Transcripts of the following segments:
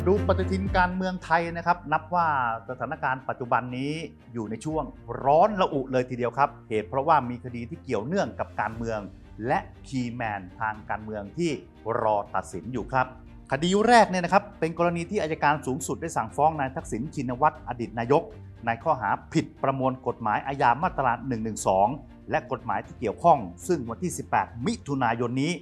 มาดูปฏิทินการเมืองไทยนะครับ นับว่าสถานการณ์ปัจจุบันนี้อยู่ในช่วงร้อนระอุเลยทีเดียวครับ เหตุเพราะว่ามีคดีที่เกี่ยวเนื่องกับการเมือง และคีแมนทางการเมืองที่รอตัดสินอยู่ครับ คดีแรกเนี่ยนะครับ เป็นกรณีที่อายการสูงสุดได้สั่งฟ้องนายทักษิณชินวัตรอดีตนายก ในข้อหาผิดประมวลกฎหมายอาญามาตรา 112 และกฎหมายที่เกี่ยวข้อง ซึ่งวันที่ 18 มิถุนายนนี้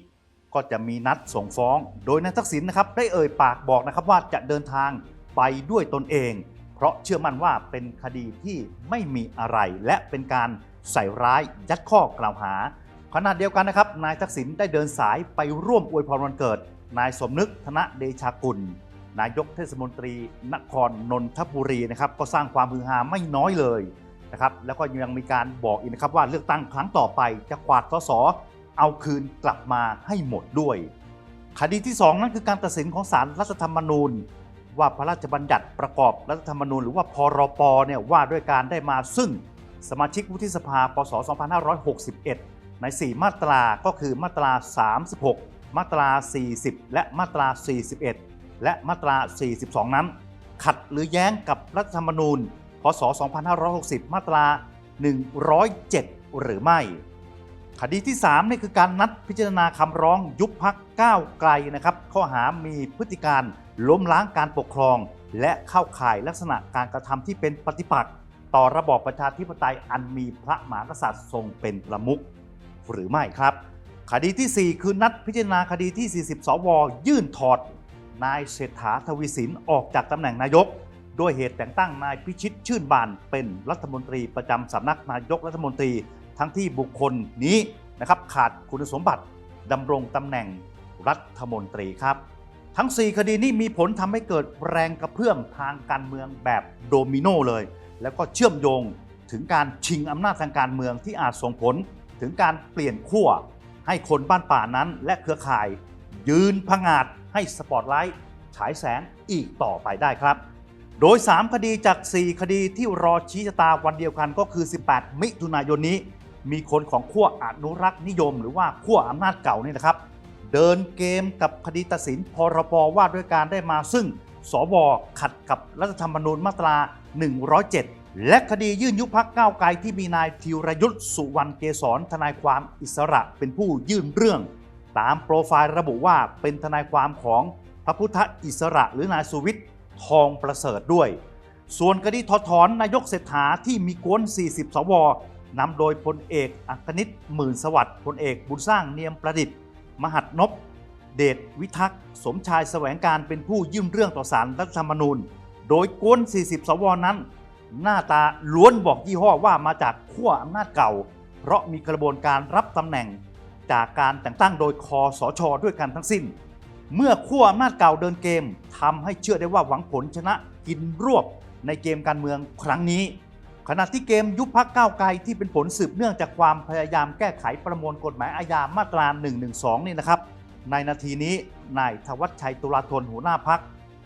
ก็จะมีนัดส่งฟ้อง โดยนายทักษิณนะครับได้เอ่ยปากบอกนะครับว่าจะเดินทางไปด้วยตนเอง เพราะเชื่อมั่นว่าเป็นคดีที่ไม่มีอะไร และเป็นการใส่ร้ายยัดข้อกล่าวหาขณะเดียวกันนะครับนายทักษิณได้เดินสายไปร่วมอวยพรวันเกิด นายสมนึกธนเดชากุล นายกเทศมนตรี นครนนทบุรีนะครับก็สร้างความฮือฮาไม่น้อยเลยนะครับแล้วก็ยังมีการบอกอีกนะครับว่าเลือกตั้งครั้งต่อไปจะกวาดสส เอาคืนกลับมาให้หมดด้วย คดีที่ 2 นั่นคือการตัดสินของศาลรัฐธรรมนูญ ว่าพระราชบัญญัติประกอบรัฐธรรมนูญ หรือว่าพรปเนี่ยว่าด้วยการได้มาซึ่งสมาชิกวุฒิสภาปศ2561 ใน 4 มาตราก็คือมาตรา 36 มาตรา 40 และมาตรา 41 และมาตรา 42 นั้น ขัดหรือแย้งกับรัฐธรรมนูญ พศ 2560 มาตรา 107 หรือไม่ คดีที่3นี่คือการนัดพิจารณาคำร้องยุบพักก้าวไกลนะครับ ข้อหามีพฤติการล้มล้างการปกครอง และเข้าข่ายลักษณะการกระทำที่เป็นปฏิปักษ์ต่อระบอบประชาธิปไตยอันมีพระมหากษัตริย์ทรงเป็นประมุขหรือไม่ครับ คดีทีสี่4 คือนัดพิจารณาคดีที่ 40 สว ยื่นถอด นายเศรษฐาทวีสินออกจากตำแหน่งนายก ด้วยเหตุแต่งตั้งนายพิชิตชื่นบานเป็นรัฐมนตรีประจำสำนักนายกรัฐมนตรี ทั้งที่บุคคลนี้นะครับขาดคุณสมบัติดำรงตำแหน่งรัฐมนตรีครับ ทั้ง 4 คดีนี้มีผลทำให้เกิดแรงกระเพื่อมทางการเมืองแบบโดมิโนเลย แล้วก็เชื่อมโยงถึงการชิงอำนาจทางการเมืองที่อาจส่งผลถึงการเปลี่ยนขั้วให้คนบ้านป่านั้นและเครือข่าย ยืนพงาดให้สปอตไลท์ฉายแสงอีกต่อไปได้ครับ โดย 3 คดีจาก 4 คดีที่รอชี้ชะตาวันเดียวกันก็คือ 18 มิถุนายนนี้ มีคนของขั้วอนุรักษ์นิยม หรือว่าขั้วอำนาจเก่านี่นะครับ เดินเกมกับคดีตัดสินพรบว่าด้วยการได้มาซึ่งสวขัดกับรัฐธรรมนูญมาตรา 107 และคดียื่นยุบพักก้าวไกลที่มีนายธีรยุทธ์สุวรรณเกษรทนายความอิสระเป็นผู้ยื่นเรื่อง ตามโปรไฟล์ระบุว่าเป็นทนายความของพระพุทธอิสระหรือนายสุวิทย์ทองประเสริฐด้วย ส่วนคดีถอดถอนนายกเศรษฐาที่มีกวน 40 สว นำโดยพลเอกอัคนิตหมื่นสวัสดิ์พลเอกบุญสร้างเนียมประดิษฐ์ มหัดนบเดชวิทักษ์สมชายแสวงการเป็นผู้ยื่นเรื่องต่อศาลรัฐธรรมนูญ โดยกวน 40 สวนั้น หน้าตาล้วนบอกยี่ห้อว่ามาจากขั้วอำนาจเก่า เพราะมีกระบวนการรับตำแหน่ง จากการแต่งตั้งโดยคอสชด้วยกันทั้งสิ้น เมื่อขั้วอำนาจเก่าเดินเกมทำให้เชื่อได้ว่าหวังผลชนะกินรวบในเกมการเมืองครั้งนี้ ขณะที่เกมยุบพักก้าวไกลที่เป็นผลสืบเนื่องจากความพยายามแก้ไขประมวลกฎหมายอาญามาตรา 112 นี่นะครับ ในนาทีนี้นายธวัชชัยตุลาธนหัวหน้าพัก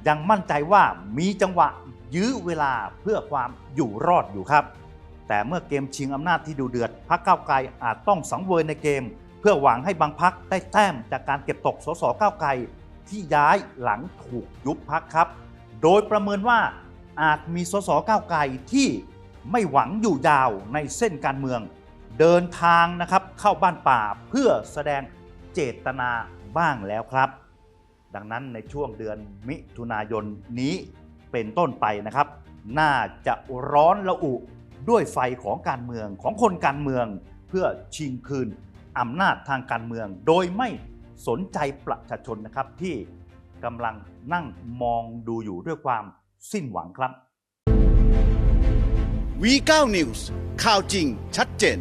ยังมั่นใจว่ามีจังหวะยื้อเวลาเพื่อความอยู่รอดอยู่ครับ แต่เมื่อเกมชิงอำนาจที่ดูเดือดพักก้าวไกลอาจต้องสังเวยในเกม เพื่อหวังให้บางพักได้แต้มจากการเก็บตกสสก้าวไกลที่ย้ายหลังถูกยุบพักครับ โดยประเมินว่าอาจมีสสก้าวไกลที่ ไม่หวังอยู่ยาวในเส้นการเมือง เดินทางนะครับเข้าบ้านป่าเพื่อแสดงเจตนาบ้างแล้วครับ ดังนั้นในช่วงเดือนมิถุนายนนี้เป็นต้นไปนะครับ น่าจะร้อนระอุด้วยไฟของการเมืองของคนการเมือง เพื่อชิงคืนอำนาจทางการเมือง โดยไม่สนใจประชาชนนะครับที่กำลังนั่งมองดูอยู่ด้วยความสิ้นหวังครับ V9 News ข่าวจริงชัดเจน